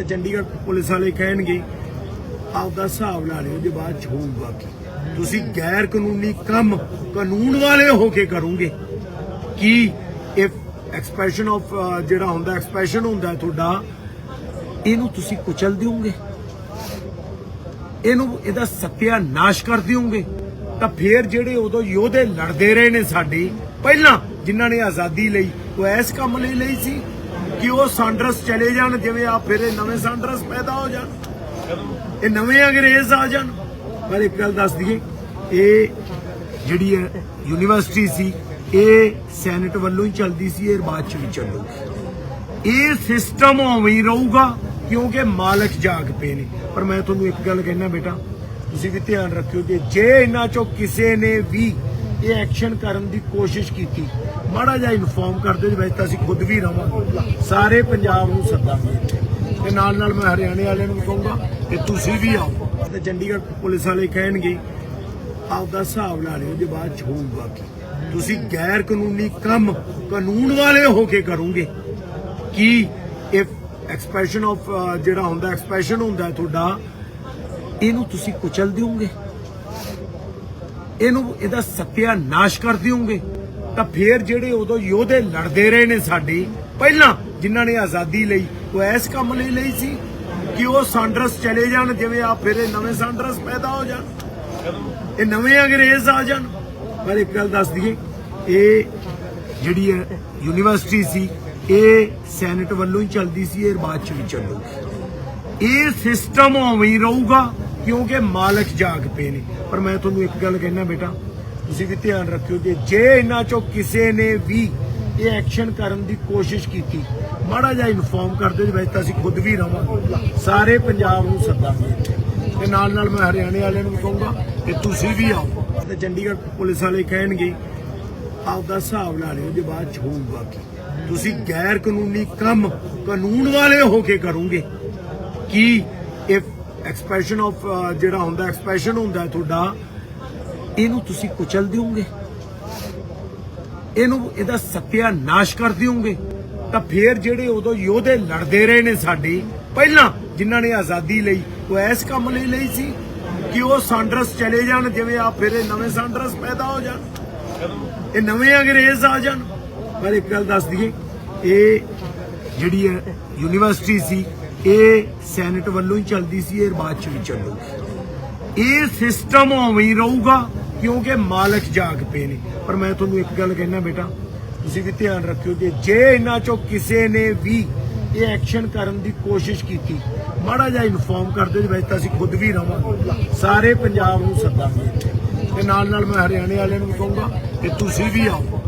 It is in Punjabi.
ਤੇ ਚੰਡੀਗੜ੍ਹ ਪੁਲਿਸ ਵਾਲੇ ਕਹਿਣਗੇ, ਆਪਦਾ ਹਿਸਾਬ ਲਾ ਲਿਓ ਜੇ ਬਾਅਦ ਚ ਹੋਊਗਾ ਕੀ ਤੁਸੀਂ ਗੈਰ ਕਾਨੂੰਨੀ ਕੰਮ ਕਾਨੂੰਨ ਵਾਲੇ ਹੋ ਕੇ ਕਰੋਗੇ। ਕੀ ਇਹ ਐਕਸਪ੍ਰੈਸ਼ਨ ਆਫ ਜਿਹੜਾ ਹੁੰਦਾ ਐਕਸਪ੍ਰੈਸ਼ਨ ਹੁੰਦਾ ਤੁਹਾਡਾ, ਇਹਨੂੰ ਤੁਸੀਂ ਕੁਚਲ ਦਿਓਗੇ। ਇਹਨੂੰ, ਇਹਦਾ ਸਤਿਆਨਾਸ਼ ਕਰ ਦਿਓਗੇ। ਤਾਂ ਫੇਰ ਜਿਹੜੇ ਉਦੋਂ ਯੋਧੇ ਲੜਦੇ ਰਹੇ ਨੇ ਸਾਡੇ, ਪਹਿਲਾਂ ਜਿਨ੍ਹਾਂ ਨੇ ਆਜ਼ਾਦੀ ਲਈ, ਉਹ ਐਸ ਕੰਮ ਲਈ ਲਈ ਸੀ ਕਿ ਉਹ ਸਾਂਡਰਸ ਚਲੇ ਜਾਣ, ਜਿਵੇਂ ਆ ਫਿਰ ਇਹ ਨਵੇਂ ਸਾਂਡਰਸ ਪੈਦਾ ਹੋ ਜਾਣ। ਇਹ ਨਵੇਂ ਅੰਗਰੇਜ਼ ਆ ਜਾਣ। ਪਰ ਇੱਕ ਗੱਲ ਦੱਸ ਦਈਏ, ਇਹ ਜਿਹੜੀ ਹੈ ਯੂਨੀਵਰਸਿਟੀ ਸੀ, ਇਹ ਸੈਨੇਟ ਵੱਲੋਂ ਹੀ ਚੱਲਦੀ ਸੀ, ਇਹ ਬਾਅਦ ਚ ਵੀ ਚੱਲੂਗੀ ਇਹ ਸਿਸਟਮ ਉਵੇਂ ਹੀ ਰਹੂਗਾ, ਕਿਉਂਕਿ ਮਾਲਕ ਜਾਗ ਪਏ ਨੇ। ਪਰ ਮੈਂ ਤੁਹਾਨੂੰ ਇੱਕ ਗੱਲ ਕਹਿਣਾ ਬੇਟਾ, ਤੁਸੀਂ ਵੀ ਧਿਆਨ ਰੱਖਿਓ ਕਿ ਜੇ ਇਹਨਾਂ ਚੋਂ ਕਿਸੇ ਨੇ ਵੀ ਇਹ ਐਕਸ਼ਨ ਕਰਨ ਦੀ ਕੋਸ਼ਿਸ਼ ਕੀਤੀ ਮਾੜਾ ਜਿਹਾ ਇਨਫੋਰਮ ਕਰ ਦਿਓ ਵੈਸੇ ਤਾਂ ਅਸੀਂ ਖੁਦ ਵੀ ਰਵਾਂਗੇ। ਸਾਰੇ ਪੰਜਾਬ ਨੂੰ ਸੱਦਾਂਗੇ। ਤੇ ਨਾਲ ਨਾਲ ਮੈਂ ਹਰਿਆਣੇ ਵਾਲਿਆਂ ਨੂੰ ਵੀ ਕਹੂੰਗਾ ਕਿ ਤੁਸੀਂ ਵੀ ਆਓ। ਤੇ ਚੰਡੀਗੜ੍ਹ ਪੁਲਿਸ ਵਾਲੇ ਕਹਿਣਗੇ, ਆਪਦਾ ਹਿਸਾਬ ਲਾ ਲਿਓ ਜੇ ਬਾਅਦ ਚ ਹੋਊਗਾ ਕੀ। ਤੁਸੀਂ ਗੈਰ ਕਾਨੂੰਨੀ ਕੰਮ ਕਾਨੂੰਨ ਵਾਲੇ ਹੋ ਕੇ ਕਰੋਗੇ। ਕੀ ਇਹ ਐਕਸਪ੍ਰੈਸ਼ਨ ਆਫ ਜਿਹੜਾ ਹੁੰਦਾ ਐਕਸਪ੍ਰੈਸ਼ਨ ਹੁੰਦਾ ਤੁਹਾਡਾ, ਇਹਨੂੰ ਤੁਸੀਂ ਕੁਚਲ ਦਿਓਗੇ। ਇਹਨੂੰ, ਇਹਦਾ ਸਤਿਆਨਾਸ਼ ਕਰ ਦਿਓਗੇ। ਤਾਂ ਫੇਰ ਜਿਹੜੇ ਉਦੋਂ ਯੋਧੇ ਲੜਦੇ ਰਹੇ ਨੇ ਸਾਡੇ, ਪਹਿਲਾਂ ਜਿਨ੍ਹਾਂ ਨੇ ਆਜ਼ਾਦੀ ਲਈ, ਉਹ ਐਸ ਕੰਮ ਲਈ ਲਈ ਸੀ ਕਿ ਉਹ ਸਾਂਡਰਸ ਚਲੇ ਜਾਣ, ਜਿਵੇਂ ਆ ਫਿਰ ਇਹ ਨਵੇਂ ਸਾਂਡਰਸ ਪੈਦਾ ਹੋ ਜਾਣ। ਇਹ ਨਵੇਂ ਅੰਗਰੇਜ਼ ਆ ਜਾਣ। ਪਰ ਇੱਕ ਗੱਲ ਦੱਸ ਦਈਏ, ਇਹ ਜਿਹੜੀ ਹੈ ਯੂਨੀਵਰਸਿਟੀ ਸੀ, ਇਹ ਸੈਨੇਟ ਵੱਲੋਂ ਹੀ ਚੱਲਦੀ ਸੀ, ਇਹ ਬਾਅਦ ਚ ਵੀ ਚੱਲੂਗੀ। ਇਹ ਸਿਸਟਮ ਉਵੇਂ ਹੀ ਰਹੂਗਾ, ਕਿਉਂਕਿ ਮਾਲਕ ਜਾਗ ਪਏ ਨੇ। ਪਰ ਮੈਂ ਤੁਹਾਨੂੰ ਇੱਕ ਗੱਲ ਕਹਿਣਾ ਬੇਟਾ ਤੁਸੀਂ ਵੀ ਧਿਆਨ ਰੱਖਿਓ ਕਿ ਜੇ ਇਹਨਾਂ ਚੋਂ ਕਿਸੇ ਨੇ ਵੀ ਇਹ ਐਕਸ਼ਨ ਕਰਨ ਦੀ ਕੋਸ਼ਿਸ਼ ਕੀਤੀ, ਮਾੜਾ ਜਿਹਾ ਇਨਫੋਰਮ ਕਰ ਦਿਓ ਵੈਸੇ ਤਾਂ ਅਸੀਂ ਖੁਦ ਵੀ ਰਵਾਂਗੇ। ਸਾਰੇ ਪੰਜਾਬ ਨੂੰ ਸੱਦਾਂਗੇ ਤੇ ਨਾਲ ਨਾਲ ਮੈਂ ਹਰਿਆਣੇ ਵਾਲਿਆਂ ਨੂੰ ਕਹੂੰਗਾ ਕਿ ਤੁਸੀਂ ਵੀ ਆਓ। ਤੇ ਚੰਡੀਗੜ੍ਹ ਪੁਲਿਸ ਵਾਲੇ ਕਹਿਣਗੇ, ਆਪਦਾ ਹਿਸਾਬ ਲਾ ਲਿਓ ਜੇ ਬਾਅਦ ਚ ਹੋਊਗਾ ਕੀ। ਤੁਸੀਂ ਗੈਰ ਕਾਨੂੰਨੀ ਕੰਮ ਕਾਨੂੰਨ ਵਾਲੇ ਹੋ ਕੇ ਕਰੋਗੇ। ਕੀ ਇਹ ਐਕਸਪ੍ਰੈਸ਼ਨ ਆਫ ਜਿਹੜਾ ਹੁੰਦਾ ਐਕਸਪ੍ਰੈਸ਼ਨ ਹੁੰਦਾ ਤੁਹਾਡਾ ਇਹਨੂੰ ਤੁਸੀਂ ਕੁਚਲ ਦਿਓਗੇ? ਇਹਨੂੰ ਇਹਦਾ ਸਤਿਆਨਾਸ਼ ਕਰ ਦਿਓਗੇ? ਤਾਂ ਫੇਰ ਜਿਹੜੇ ਉਦੋਂ ਯੋਧੇ ਲੜਦੇ ਰਹੇ ਨੇ ਸਾਡੇ, ਪਹਿਲਾਂ ਜਿਨ੍ਹਾਂ ਨੇ ਆਜ਼ਾਦੀ ਲਈ, ਉਹ ਐਸ ਕੰਮ ਲਈ ਲਈ ਸੀ ਕਿ ਉਹ ਸਾਂਡਰਸ ਚਲੇ ਜਾਣ, ਜਿਵੇਂ ਆ ਫਿਰ ਇਹ ਨਵੇਂ ਸਾਂਡਰਸ ਪੈਦਾ ਹੋ ਜਾਣ। ਇਹ ਨਵੇਂ ਅੰਗਰੇਜ਼ ਆ ਜਾਣ। ਪਰ ਇੱਕ ਗੱਲ ਦੱਸ ਦਈਏ, ਇਹ ਜਿਹੜੀ ਹੈ ਯੂਨੀਵਰਸਿਟੀ ਸੀ, ਇਹ ਸੈਨੇਟ ਵੱਲੋਂ ਹੀ ਚੱਲਦੀ ਸੀ, ਇਹ ਬਾਅਦ ਚ ਵੀ ਚੱਲੂਗੀ। ਇਹ ਸਿਸਟਮ ਉਵੇਂ ਹੀ ਰਹੂਗਾ। ਕਿਉਂਕਿ ਮਾਲਕ ਜਾਗ ਪਏ ਨੇ। ਪਰ ਮੈਂ ਤੁਹਾਨੂੰ ਇੱਕ ਗੱਲ ਕਹਿਣਾ ਬੇਟਾ, ਤੁਸੀਂ ਵੀ ਧਿਆਨ ਰੱਖਿਓ ਕਿ ਜੇ ਇਹਨਾਂ ਚੋਂ ਕਿਸੇ ਨੇ ਵੀ ਇਹ ਐਕਸ਼ਨ ਕਰਨ ਦੀ ਕੋਸ਼ਿਸ਼ ਕੀਤੀ, ਮਾੜਾ ਜਿਹਾ ਇਨਫੋਰਮ ਕਰ ਦਿਓ, ਵੈਸੇ ਤਾਂ ਅਸੀਂ ਖੁਦ ਵੀ ਰਵਾਂਗੇ। ਸਾਰੇ ਪੰਜਾਬ ਨੂੰ ਸੱਦਾਂਗੇ। ਇੱਥੇ। ਤੇ ਨਾਲ ਨਾਲ ਮੈਂ ਹਰਿਆਣੇ ਵਾਲਿਆਂ ਨੂੰ ਵੀ ਕਹੂੰਗਾ ਕਿ ਤੁਸੀਂ ਵੀ ਆਓ।